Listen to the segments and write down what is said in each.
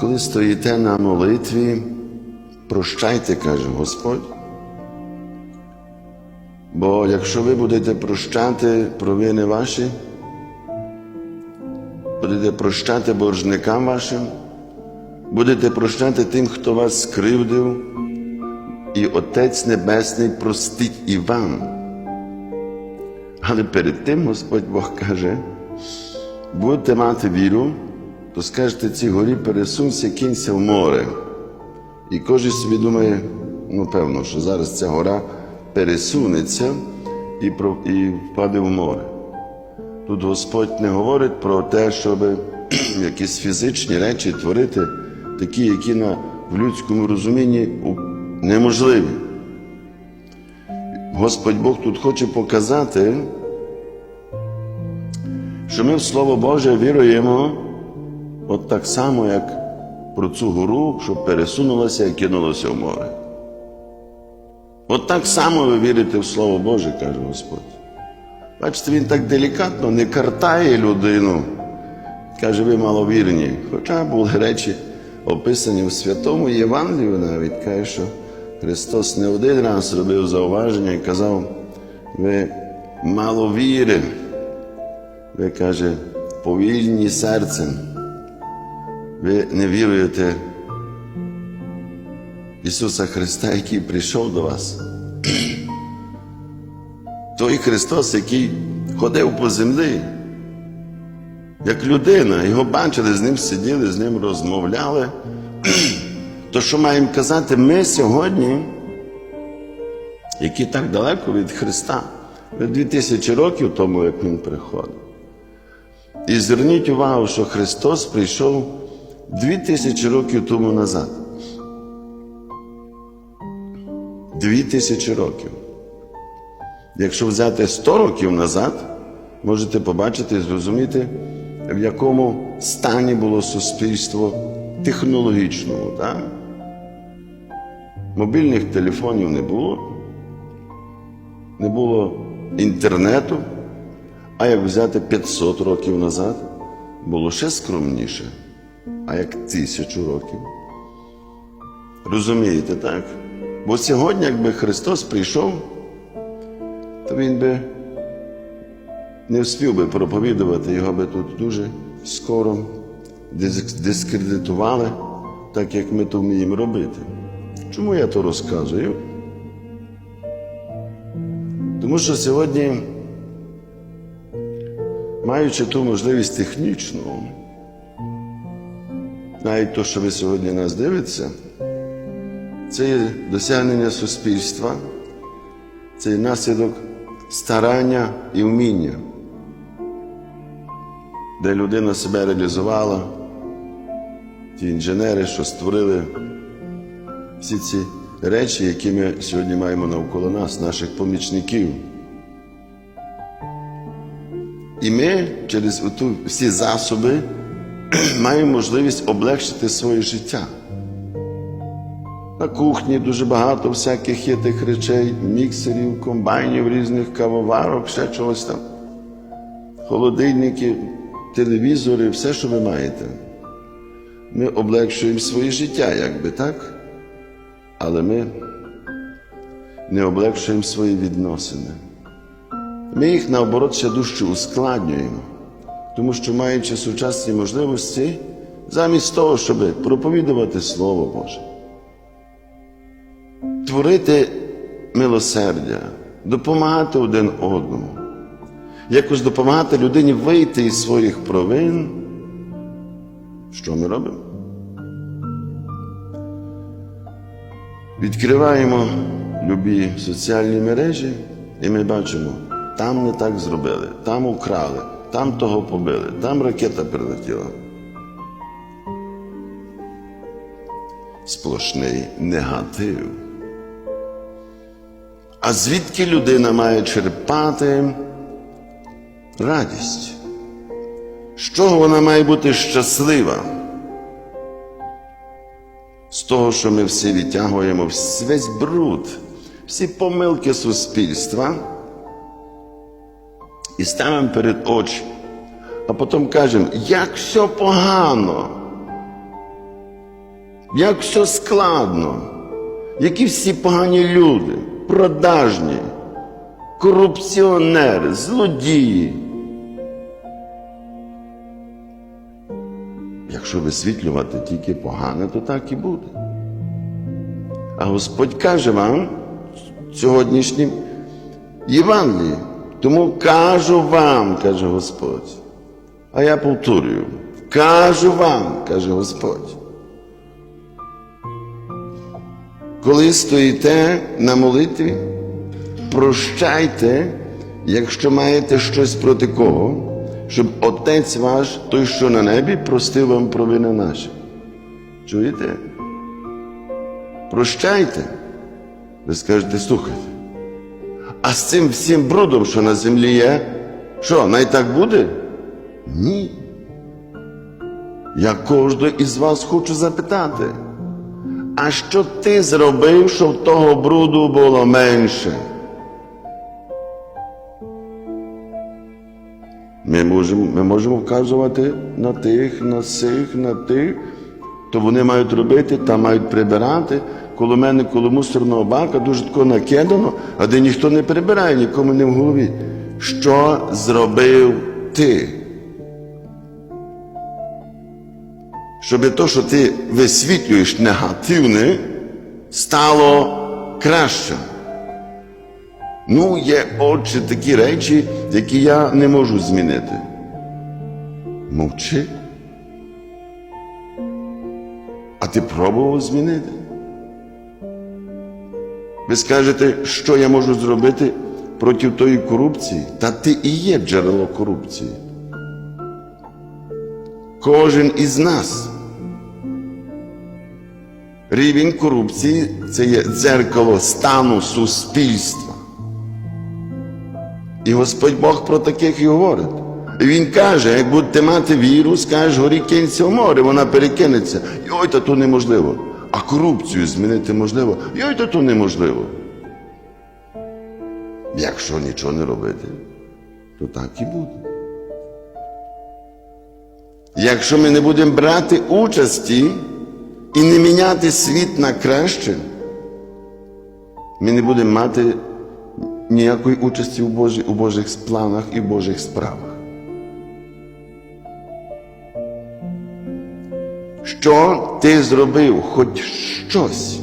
Коли стоїте на молитві, прощайте, каже Господь. Бо якщо ви будете прощати провини ваші, будете прощати боржникам вашим, будете прощати тим, хто вас скривдив, і Отець Небесний простить і вам. Але перед тим Господь Бог каже, будете мати віру, то скажете цій горі, пересунься, кинься в море. І кожен собі думає, ну певно, що зараз ця гора пересунеться і, і впаде в море. Тут Господь не говорить про те, щоб якісь фізичні речі творити, такі, які на, в людському розумінні неможливі. Господь Бог тут хоче показати, що ми в Слово Боже віруємо от так само, як про цю гору, що пересунулася і кинулася в море. От так само ви вірите в Слово Боже, каже Господь. Бачите, він так делікатно не картає людину. Каже, ви маловірні. Хоча були речі описані в Святому Євангелію навіть, каже, що Христос не один раз робив зауваження і казав, ви маловіри, ви каже, повільні серцем. Ви не віруєте Ісуса Христа, який прийшов до вас. Той Христос, який ходив по землі, як людина, його бачили, з ним сиділи, з ним розмовляли. То, що маємо казати, ми сьогодні, які так далеко від Христа, дві тисячі років тому, як Він приходив. І зверніть увагу, що Христос прийшов дві тисячі років тому назад. Дві тисячі років. Якщо взяти 100 років назад, можете побачити і зрозуміти, в якому стані було суспільство технологічному. Так? Мобільних телефонів не було, не було інтернету, а як взяти 500 років назад, було ще скромніше, а як тисячу років. Розумієте, так? Бо сьогодні, якби Христос прийшов, то Він би не встиг би проповідувати, його би тут дуже скоро дискредитували, так як ми то вміємо робити. Чому я то розказую? Тому що сьогодні, маючи ту можливість технічну, навіть то, що ви сьогодні нас дивитеся, це є досягнення суспільства, це є наслідок старання і вміння, де людина себе реалізувала, ті інженери, що створили всі ці речі, які ми сьогодні маємо навколо нас, наших помічників. І ми через оту всі засоби маємо можливість облегшити своє життя. На кухні дуже багато всяких є тих речей, міксерів, комбайнів, різних кавоварок, ще чогось там. Холодильники, телевізори, все, що ви маєте. Ми облегшуємо своє життя, якби так, але ми не облегшуємо свої відносини. Ми їх наоборот ще дужче ускладнюємо, тому що, маючи сучасні можливості, замість того, щоб проповідувати Слово Боже, творити милосердя, допомагати один одному, якось допомагати людині вийти із своїх провин. Що ми робимо? Відкриваємо любі соціальні мережі, і ми бачимо, там не так зробили, там украли, там того побили, там ракета прилетіла. Сплошний негатив. А звідки людина має черпати радість? З чого вона має бути щаслива? З того, що ми всі відтягуємо весь бруд, всі помилки суспільства і ставимо перед очі, а потім кажемо, як все погано. як все складно, які всі погані люди, продажні, корупціонери, злодії. Якщо висвітлювати тільки погане, то так і буде. А Господь каже вам сьогоднішнім Євангелії. Тому кажу вам, каже Господь. А я повторюю, кажу вам, каже Господь. Коли стоїте на молитві, прощайте, якщо маєте щось проти кого, щоб Отець ваш, той, що на небі, простив вам провини наші. Чуєте? Прощайте. Ви скажете, слухайте. А з цим всім брудом, що на землі є, що, най так буде? Ні. Я кожного із вас хочу запитати. А що ти зробив, щоб того бруду було менше? Ми можемо, ми можемо вказувати на тих, на сих, на тих, то вони мають робити та мають прибирати. Коло мене, коло мусорного бака дуже тако накидано, а де ніхто не прибирає, нікому не в голові. Що зробив ти? Щоб то, що ти висвітлюєш негативне, стало краще. Ну, є отже такі речі, які я не можу змінити. Мовчи. А ти пробував змінити? Ви скажете, що я можу зробити проти тої корупції? Та ти і є джерело корупції. Кожен із нас. Рівень корупції це є дзеркало стану суспільства. І Господь Бог про таких і говорить. І Він каже, як будете мати віру, скажеш, горі кинься в море, вона перекинеться. І ой, та то неможливо. А корупцію змінити можливо. І ой, та то неможливо. Якщо нічого не робити, то так і буде. Якщо ми не будемо брати участі і не міняти світ на краще, ми не будемо мати ніякої участі у, Божі, у Божих планах і Божих справах. Що ти зробив хоч щось,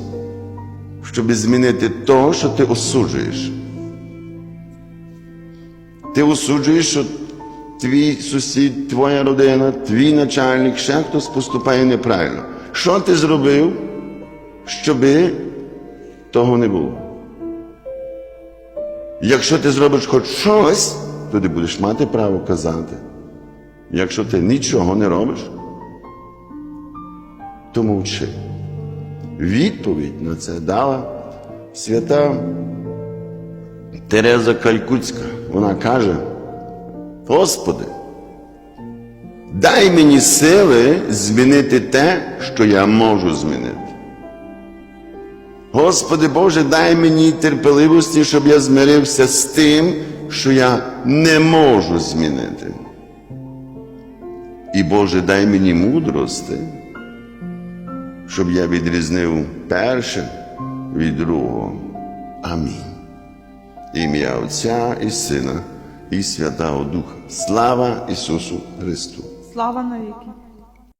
щоб змінити то, що ти осуджуєш? Ти осуджуєш, що твій сусід, твоя родина, твій начальник, ще хтось поступає неправильно. Що ти зробив, щоби того не було? Якщо ти зробиш хоч щось, то ти будеш мати право казати. Якщо ти нічого не робиш, то мовчи. Відповідь на це дала свята Тереза Калькутська. Вона каже: Господи, дай мені сили змінити те, що я можу змінити. Господи Боже, дай мені терпеливості, щоб я змирився з тим, що я не можу змінити. І Боже, дай мені мудрости, щоб я відрізнив перше від другого. Амінь. Ім'я Отця і Сина і Святого Духа. Слава Ісусу Христу! Слава навіки.